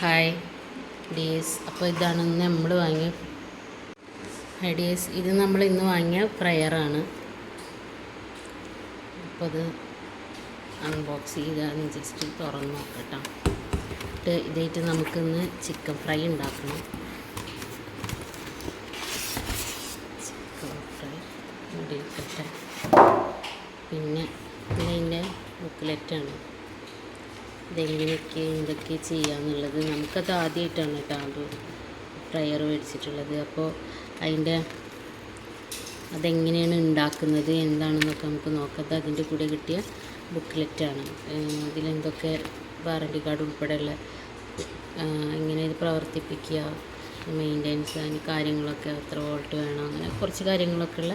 Hi dears അപ്പോൾ ഇതാണ് ഇന്ന് നമ്മൾ വാങ്ങിയ ഹായ് ഡിയേഴ്സ് ഇത് നമ്മൾ ഇന്ന് വാങ്ങിയ ഫ്രയറാണ് അപ്പോൾ അത് അൺബോക്സ് ചെയ്താണ് ജസ്റ്റ് തുറന്ന് നോക്കട്ടോ. എന്നിട്ട് ഇതായിട്ട് നമുക്കിന്ന് ചിക്കൻ ഫ്രൈ ഉണ്ടാക്കണം. ചിക്കൻ ഫ്രൈ ഇവിടെ പിന്നെ പിന്നെ ഇതിന്റെ ബുക്ക്ലെറ്റാണ് ഇതെങ്ങനെയൊക്കെ എന്തൊക്കെ ചെയ്യാന്നുള്ളത് നമുക്കത് ആദ്യമായിട്ടാണ് അത് ഫ്രയർ മേടിച്ചിട്ടുള്ളത്. അപ്പോൾ അതിന്റെ അതെങ്ങനെയാണ് ഉണ്ടാക്കുന്നത് എന്താണെന്നൊക്കെ നമുക്ക് നോക്കാം. അത് അതിന്റെ കൂടെ കിട്ടിയ ബുക്ക്ലെറ്റാണ്. അതിലെന്തൊക്കെ വാറണ്ടി കാർഡ് ഉൾപ്പെടെയുള്ള ഇങ്ങനെ ഇത് പ്രവർത്തിപ്പിക്കുക മെയിന്റെനൻസ് അതിന് കാര്യങ്ങളൊക്കെ എത്ര വോൾട്ട് വേണം അങ്ങനെ കുറച്ച് കാര്യങ്ങളൊക്കെ ഉള്ള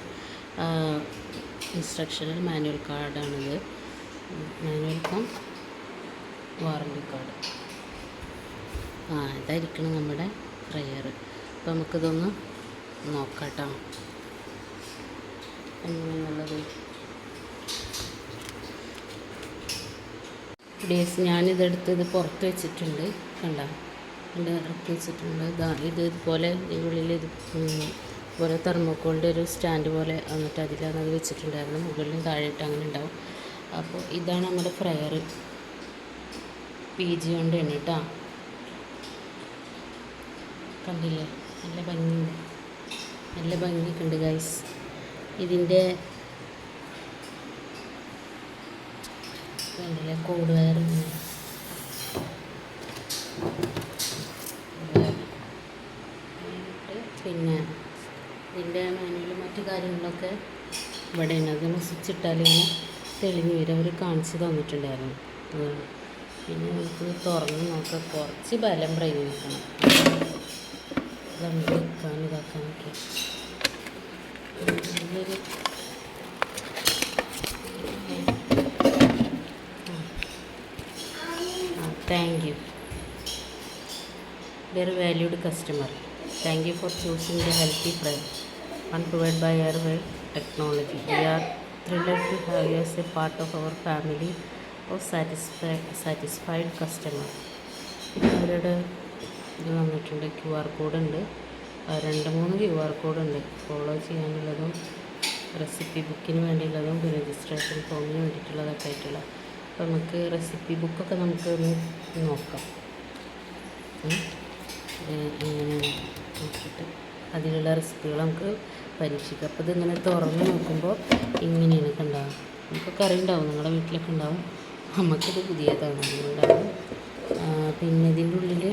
instructional manual കാർഡാണിത്. Manual cum warranty card. ആ ഇതായിരിക്കണം നമ്മുടെ ഫ്രയർ അപ്പോൾ നമുക്കിതൊന്ന് നോക്കാം എങ്ങനെയുള്ളത്? ഡേസ് ഞാനിതെടുത്ത് ഇത് പുറത്ത് വെച്ചിട്ടുണ്ട്. കണ്ട? ഇത് ഇറക്കി വെച്ചിട്ടുണ്ട്. ഇതാ ഇത് ഇതുപോലെ ഉള്ളിൽ ഇത് ഇതുപോലെ തെർമോക്കോളിന്റെ ഒരു സ്റ്റാൻഡ് പോലെ വന്നിട്ട് അതിലാണ് അത് വെച്ചിട്ടുണ്ടായിരുന്നു. മുകളിലും താഴെയിട്ട് അങ്ങനെ ഉണ്ടാവും. അപ്പോൾ ഇതാണ് നമ്മുടെ ഫ്രയർ പി ജി കൊണ്ടാണ് കേട്ടോ കണ്ടില്ലേ? നല്ല ഭംഗി നല്ല ഭംഗിയൊക്കെ ഉണ്ട് ഗൈസ് ഇതിന്റെ കണ്ടില്ലേ കോഡ് ഇങ്ങനെ. പിന്നെ ഇതിന്റെ മാനുവൽ മറ്റു കാര്യങ്ങളൊക്കെ ഇവിടെയാണ്. അത് സ്വിച്ച് ഇട്ടാൽ തെളിഞ്ഞ് വരും. അവർ കാണിച്ച് തന്നിട്ടുണ്ടായിരുന്നു. അതാണ്. പിന്നെ നമുക്ക് തുറന്ന് നോക്കാം കുറച്ച് ബലം പ്രയോഗിക്കണം നമുക്ക് വെക്കാൻ ഇതാക്കാനൊക്കെ നല്ലൊരു thank you dear valued customer thank you for choosing the healthy bread and provided by airwell technology we are thrilled to have you as a part of our family of satisfy satisfied customer അവരുടെ ഇത് വന്നിട്ടുണ്ട് Q R code ഉണ്ട്. ആ, രണ്ട് മൂന്ന് Q R code ഉണ്ട്. Follow ചെയ്യാനുള്ളതും recipe ബുക്കിന് വേണ്ടിയുള്ളതും രജിസ്ട്രേഷൻ ഫോമിന് വേണ്ടിയിട്ടുള്ളതൊക്കെ ആയിട്ടുള്ള. അപ്പോൾ നമുക്ക് റെസിപ്പി ബുക്കൊക്കെ നമുക്ക് ഒന്ന് നോക്കാം. എങ്ങനെയാണ് നോക്കിയിട്ട് അതിലുള്ള റെസിപ്പികൾ നമുക്ക് പരീക്ഷിക്കാം. അപ്പോൾ ഇതിങ്ങനെ തുറന്ന് നോക്കുമ്പോൾ ഇങ്ങനെയാണ് കണ്ടാവും നമുക്കൊക്കെ അറിയുണ്ടാവും നിങ്ങളുടെ വീട്ടിലൊക്കെ ഉണ്ടാവും. നമുക്കിത് പുതിയതാണ് അതുകൊണ്ടാണ്. പിന്നെ ഇതിന്റെ ഉള്ളിൽ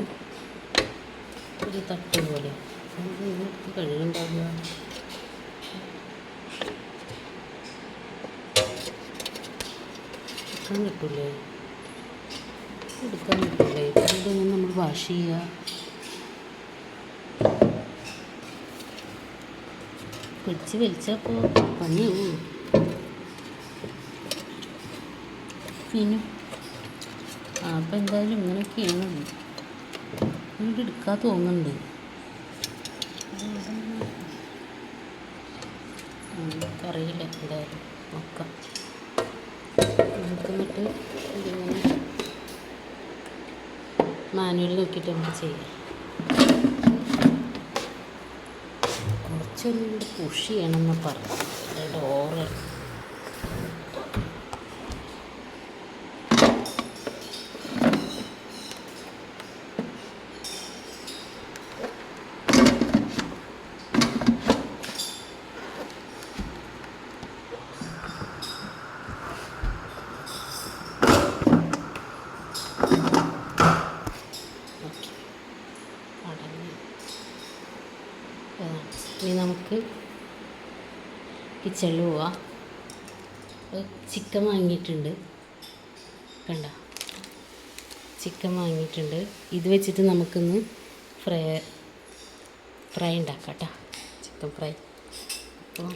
ഒരു തട്ട് പോലെ. ഇതിനകത്ത് കഴിയുണ്ടാവുക എടുക്കാൻ കിട്ടൂലേ എടുക്കാൻ കിട്ടൂലേ ഇതൊന്നും നമ്മൾ വാഷ് ചെയ്യുക. പിടിച്ച് വലിച്ചപ്പോൾ പണിയാവൂ. ആ അപ്പം എന്തായാലും ഇങ്ങനെയൊക്കെയാണ് വീട് എടുക്കാൻ തോന്നുന്നുണ്ട്. അറിയില്ല എന്തായാലും. നോക്കാം. നോക്കുന്നിട്ട് ഇതിങ്ങനെ മാനുവൽ നോക്കിയിട്ട് നമുക്ക് ചെയ്യാം. കുറച്ചൊന്നും കൂടി പുഷ് ചെയ്യണമെന്ന് പറഞ്ഞു ഡോറ് ഓക്കെ അടങ്ങി അതാണ്. ഇനി നമുക്ക് കിച്ചണിൽ പോവാം. ചിക്കൻ വാങ്ങിയിട്ടുണ്ട്. കണ്ട? ചിക്കൻ വാങ്ങിയിട്ടുണ്ട്. ഇത് വെച്ചിട്ട് നമുക്കിന്ന് ഫ്രൈ ഫ്രൈ ഉണ്ടാക്കാം കേട്ടോ ചിക്കൻ ഫ്രൈ. അപ്പോൾ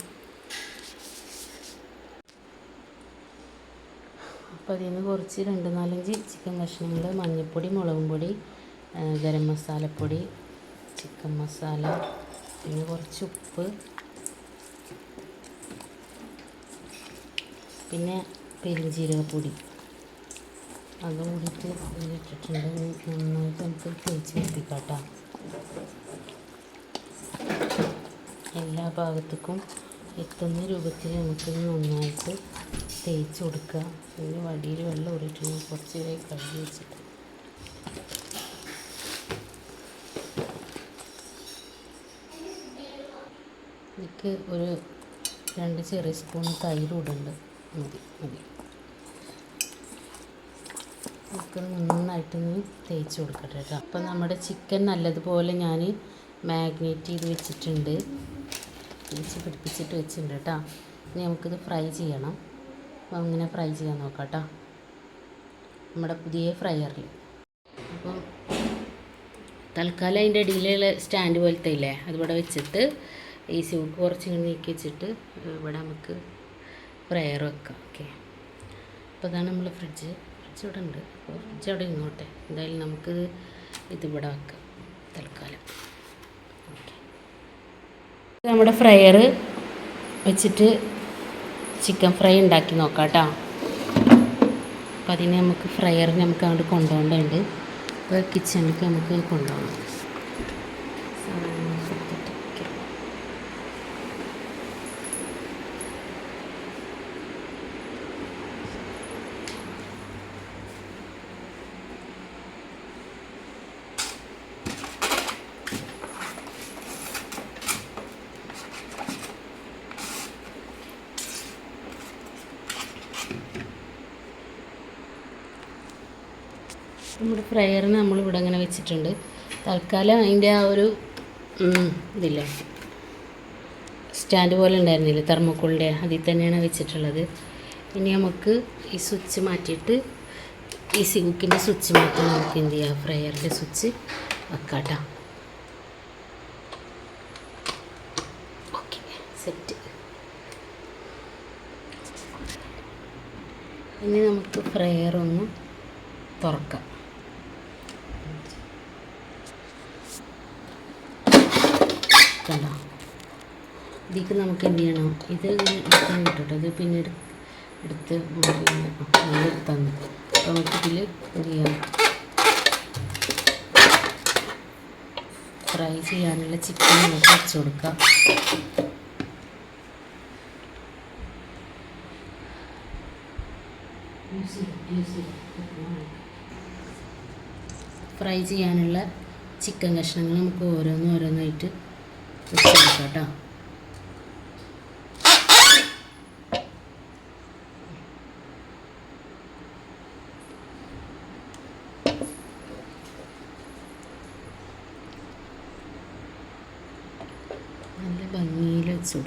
അപ്പോൾ അതിൽ നിന്ന് കുറച്ച് രണ്ട് നാലഞ്ച് ചിക്കൻ കഷ്ണങ്ങൾ മഞ്ഞൾപ്പൊടി മുളകും പൊടി ഗരം മസാലപ്പൊടി ചിക്കൻ മസാല പിന്നെ കുറച്ച് ഉപ്പ്. പിന്നെ പെരുംജീരകപ്പൊടി അത് കൂടിയിട്ട് ഇതിലിട്ടിട്ടുണ്ട് നന്നായിട്ട് നമുക്ക് തേച്ച് കേട്ടോ എല്ലാ ഭാഗത്തേക്കും എത്തുന്ന രൂപത്തിൽ നമുക്ക് നന്നായിട്ട് തേച്ച് കൊടുക്കുക. പിന്നെ വടിയിൽ വെള്ളം ഞാൻ കുറച്ച് കഴുകി വെച്ചിട്ട് എനിക്ക് ഒരു രണ്ട് ചെറിയ സ്പൂൺ തൈര് ഇടുന്നുണ്ട് മതി മതി. നമുക്ക് നന്നായിട്ടൊന്ന് തേച്ച് കൊടുക്കട്ടെ കേട്ടോ. അപ്പം നമ്മുടെ ചിക്കൻ നല്ലതുപോലെ ഞാൻ മാഗ്നേറ്റ് ചെയ്ത് വെച്ചിട്ടുണ്ട്. തേച്ച് പിടിപ്പിച്ചിട്ട് വെച്ചിട്ടുണ്ട് കേട്ടോ. ഇനി നമുക്കിത് ഫ്രൈ ചെയ്യണം. അപ്പം അങ്ങനെ ഫ്രൈ ചെയ്യാൻ നോക്കാം കേട്ടോ. നമ്മുടെ പുതിയ ഫ്രയറിൽ അപ്പം തൽക്കാലം അതിന്റെ അടിയിലുള്ള സ്റ്റാൻഡ് പോലത്തെ ഇല്ലേ അതിവിടെ വെച്ചിട്ട് ഈ സ്യൂക്ക് കുറച്ച് ഇങ്ങനെ നീക്കി വെച്ചിട്ട് ഇവിടെ നമുക്ക് ഫ്രയർ വെക്കാം. ഓക്കെ അപ്പോൾ അതാണ് നമ്മൾ ഫ്രിഡ്ജ് ഫ്രിഡ്ജ് ഇവിടെ ഉണ്ട്. അപ്പോൾ ഫ്രിഡ്ജ് അവിടെ ഇങ്ങോട്ടെ. എന്തായാലും നമുക്ക് ഇതിവിടെ വെക്കാം. തൽക്കാലം. ഓക്കെ നമ്മുടെ ഫ്രയർ വെച്ചിട്ട് ചിക്കൻ ഫ്രൈ ഉണ്ടാക്കി നോക്കാം കേട്ടോ. അപ്പോൾ അതിന് നമുക്ക് ഫ്രയർ നമുക്ക് അങ്ങോട്ട് കൊണ്ടുപോകേണ്ടതുണ്ട്. അപ്പോൾ കിച്ചണിലേക്ക് നമുക്ക് കൊണ്ടുപോകണം. നമ്മുടെ ഫ്രയറിന് നമ്മൾ ഇവിടെ അങ്ങനെ വെച്ചിട്ടുണ്ട്. തൽക്കാലം അതിന്റെ ആ ഒരു ഇതില്ല? സ്റ്റാൻഡ് പോലെ ഉണ്ടായിരുന്നില്ല? തെർമോക്കോളിന്റെ അതിൽ തന്നെയാണ് വെച്ചിട്ടുള്ളത്. ഇനി നമുക്ക് ഈ സ്വിച്ച് മാറ്റിയിട്ട് ഈ സിങ്കിന്റെ സ്വിച്ച് മാറ്റി നമുക്ക് എന്ത് ചെയ്യാം? ഫ്രയറിന്റെ സ്വിച്ച് വെക്കാട്ടോ. Okay set. ഇനി നമുക്ക് ഫ്രയർ ഒന്ന് തുറക്കാം കണ്ടോ ഇതിലേക്ക് നമുക്ക് എന്ത് ചെയ്യണം? ഇത് എടുക്കാൻ ഇത് പിന്നെ എടുത്ത് നല്ല തന്നു അപ്പോൾ നമുക്ക് ഇതിൽ എന്ത് ചെയ്യാം? ഫ്രൈ ചെയ്യാനുള്ള ചിക്കൻ നമുക്ക് വെച്ച് കൊടുക്കാം. ഫ്രൈ ചെയ്യാനുള്ള ചിക്കൻ കഷ്ണങ്ങൾ നമുക്ക് ഓരോന്നും ഓരോന്നായിട്ട് വെച്ച് കൊടുക്കാം കേട്ടോ നല്ല ഭംഗിയിൽ വെച്ച്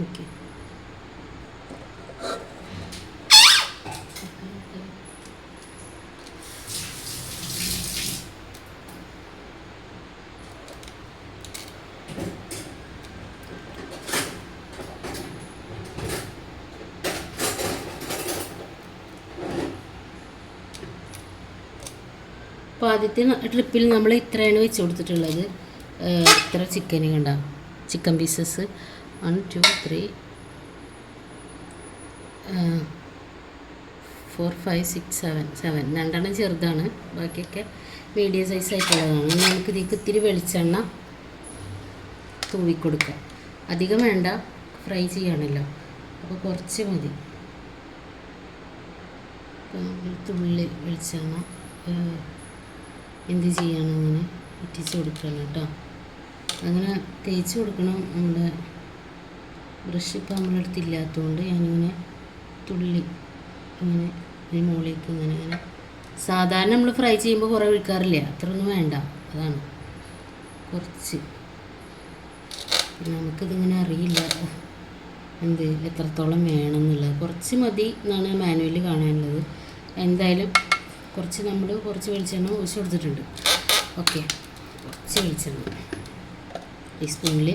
ഓക്കെ അപ്പോൾ ആദ്യത്തെ ട്രിപ്പിൽ നമ്മൾ ഇത്രയാണ് വെച്ച് കൊടുത്തിട്ടുള്ളത്. ഇത്ര ചിക്കൻ കണ്ട? Chicken pieces one two three four five six seven seven രണ്ടെണ്ണം ചെറുതാണ്. ബാക്കിയൊക്കെ മീഡിയം സൈസ് ആയിട്ടുള്ളതാണ്. നമുക്ക് ഇതിലേക്ക് ഇത്തിരി വെളിച്ചെണ്ണ തൂവി കൊടുക്കുക അധികം വേണ്ട. ഫ്രൈ ചെയ്യണമല്ലോ അപ്പോൾ കുറച്ച് മതി. തുള്ളി വെളിച്ചെണ്ണ എന്ത് ചെയ്യണം അങ്ങനെ? ഇറ്റിച്ച് കൊടുക്കണം കേട്ടോ. അങ്ങനെ തേച്ച് കൊടുക്കണം. നമ്മുടെ ബ്രഷ് ഇപ്പോൾ നമ്മുടെ അടുത്ത് ഇല്ലാത്തതുകൊണ്ട് ഞാനിങ്ങനെ തുള്ളി ഇങ്ങനെ ഈ മുകളിലേക്ക് ഇങ്ങനെ ഇങ്ങനെ സാധാരണ നമ്മൾ ഫ്രൈ ചെയ്യുമ്പോൾ കുറേ ഒഴിക്കാറില്ല? അത്രയൊന്നും വേണ്ട. അതാണ്. കുറച്ച്. നമുക്കിതിങ്ങനെ അറിയില്ല. എന്ത് എത്രത്തോളം വേണം എന്നുള്ളത്. കുറച്ച് മതി എന്നാണ് മാനുവലി കാണാനുള്ളത്. എന്തായാലും കുറച്ച് നമ്മൾ കുറച്ച് വെളിച്ചെണ്ണ ഒഴിച്ച് കൊടുത്തിട്ടുണ്ട് ഓക്കെ. കുറച്ച് വെളിച്ചെണ്ണ. ടീസ്പൂണിൽ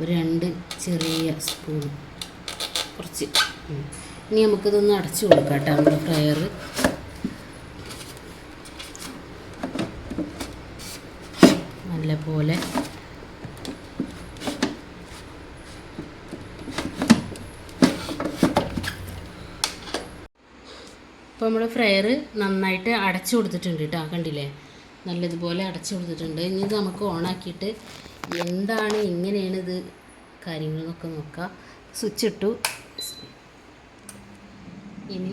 ഒരു രണ്ട് ചെറിയ സ്പൂൺ. കുറച്ച്. ഇനി നമുക്കിതൊന്ന് അടച്ചു കൊടുക്കാം കേട്ടോ നമ്മുടെ ഫ്രയർ നല്ല പോലെ ഇപ്പോൾ നമ്മൾ ഫ്രയർ നന്നായിട്ട് അടച്ചു കൊടുത്തിട്ടുണ്ട് കേട്ടോ കണ്ടില്ലേ? നല്ലതുപോലെ അടച്ചു കൊടുത്തിട്ടുണ്ട്. ഇനി ഇത് നമുക്ക് ഓണാക്കിയിട്ട് എന്താണ് എങ്ങനെയാണ് ഇത് കാര്യങ്ങളെന്നൊക്കെ നോക്കാം. സ്വിച്ച് ഇട്ടു. ഇനി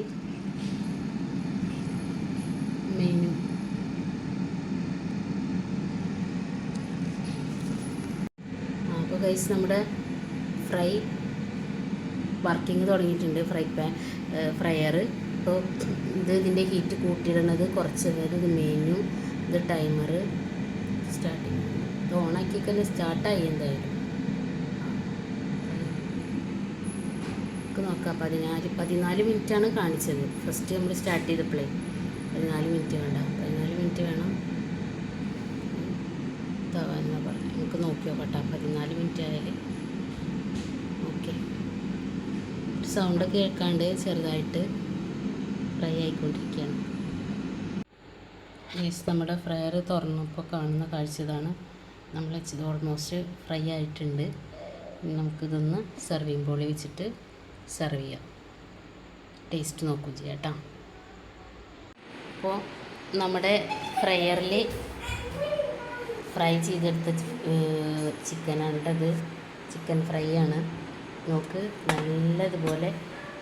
മെനു അപ്പോൾ നമ്മുടെ ഫ്രൈ വർക്കിംഗ് തുടങ്ങിയിട്ടുണ്ട്. ഫ്രൈ പാൻ ഫ്രയർ അപ്പോൾ ഇത് ഇതിന്റെ ഹീറ്റ് കൂട്ടിയിടുന്നത് കുറച്ച് നേരം ഇത് മെനു ഇത് ടൈമർ സ്റ്റാർട്ടിങ് ഇത് ഓണാക്കിയൊക്കെ സ്റ്റാർട്ടായി എന്തായാലും. നമുക്ക് നോക്കാം. പതിനാല് പതിനാല് മിനിറ്റാണ് കാണിച്ചത്. ഫസ്റ്റ് നമ്മൾ സ്റ്റാർട്ട് ചെയ്തപ്പോഴേ പതിനാല് മിനിറ്റ് വേണ്ട. പതിനാല് മിനിറ്റ് വേണം. തവാന പറഞ്ഞു നമുക്ക് നോക്കി നോക്കട്ടെ. പതിനാല് മിനിറ്റ് ആയാലേ. ഓക്കെ സൗണ്ട് കേൾക്കാണ്ട് ചെറുതായിട്ട്. ഫ്രൈ ആയിക്കൊണ്ടിരിക്കുകയാണ്. യെസ് നമ്മുടെ ഫ്രയർ തുറന്നപ്പോൾ കാണുന്ന കാഴ്ച ഇതാണ് നമ്മൾ ഇത് ഓൾമോസ്റ്റ് ഫ്രൈ ആയിട്ടുണ്ട്. നമുക്കിതൊന്ന് സെർവിങ് ബോളിൽ വെച്ചിട്ട് സെർവ് ചെയ്യാം. ടേസ്റ്റ് നോക്കും ചെയ്യാം അപ്പോൾ നമ്മുടെ ഫ്രയറിൽ ഫ്രൈ ചെയ്തെടുത്ത ചിക്കനാണ് ചിക്കൻ ഫ്രൈ ആണ്. നോക്ക് നല്ലതുപോലെ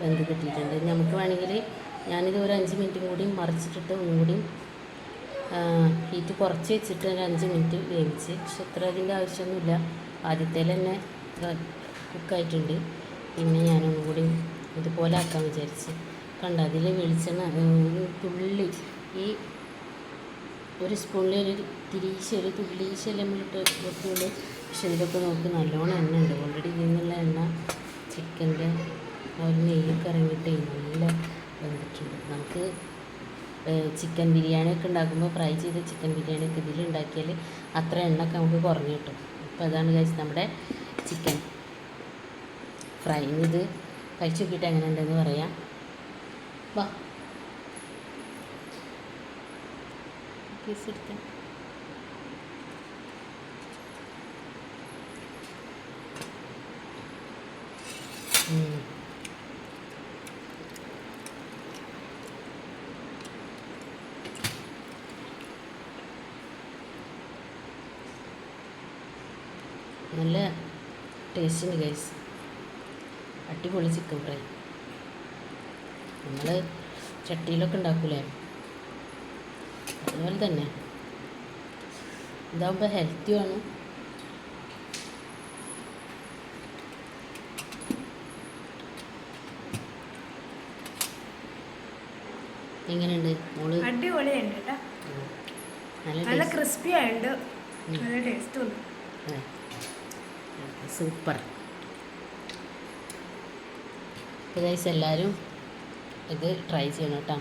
വെന്ത് കിട്ടിയിട്ടുണ്ട്. നമുക്ക് വേണമെങ്കിൽ ഞാനിത് ഒരു അഞ്ച് മിനിറ്റും കൂടി മറിച്ചിട്ടിട്ട് ഒന്നുകൂടി ഹീറ്റ് കുറച്ച് വെച്ചിട്ട് ഒരു അഞ്ച് മിനിറ്റ് വേവിച്ച്. പക്ഷെ ഇത്ര അതിന്റെ ആവശ്യമൊന്നുമില്ല. ആദ്യത്തേൽ തന്നെ കുക്കായിട്ടുണ്ട്. പിന്നെ ഞാനൊന്നും കൂടി ഇതുപോലെ ആക്കാൻ വിചാരിച്ച്. കണ്ട? അതിൽ വെളിച്ചെണ്ണ തുള്ളി ഈ ഒരു സ്പൂണിൽ ഒരു തിരീശ ഒരു തുള്ളീശ കൊടുത്തുള്ളൂ പക്ഷെ ഇതിലൊക്കെ നോക്കി നല്ലോണം എണ്ണ ഉണ്ട്. ഓൾറെഡി ഇതിൽ നിന്നുള്ള എണ്ണ ചിക്കന്റെ ഒരു നെയ്യൊക്കെ ഇറങ്ങിയിട്ട് നല്ല വന്നിട്ടുണ്ട് നമുക്ക് ചിക്കൻ ബിരിയാണി ഒക്കെ ഉണ്ടാക്കുമ്പോൾ ഫ്രൈ ചെയ്ത ചിക്കൻ ബിരിയാണി ഒക്കെ ഇതിൽ ഉണ്ടാക്കിയാൽ അത്ര എണ്ണൊക്കെ നമുക്ക് കുറഞ്ഞു കിട്ടും. അപ്പോൾ അതാണ് കഴിച്ച് നമ്മുടെ ചിക്കൻ. ഫ്രൈ ഇത് കഴിച്ചു നോക്കിയിട്ട് എങ്ങനെ ഉണ്ടെന്ന് പറയാം. വാ. പീസ് ഉം. നല്ല ടേസ്റ്റ് ഉണ്ട് ഗൈസ് അടിപൊളി ചിക്കൻ ഫ്രൈ നമ്മൾ ചട്ടിയിലൊക്കെ ഉണ്ടാക്കൂലേ? അതുപോലെ തന്നെ. ഇതാകുമ്പോൾ ഹെൽത്തിയുമാണ് എങ്ങനെയുണ്ട് മോൾ? അടിപൊളിയുണ്ട് നല്ല ക്രിസ്പി ആയിട്ട് നല്ല ടേസ്റ്റ് ഉണ്ട്. സൂപ്പർ. അപ്പോൾ ഗൈസ് എല്ലാവരും ഇത് ട്രൈ ചെയ്യണം കേട്ടോ.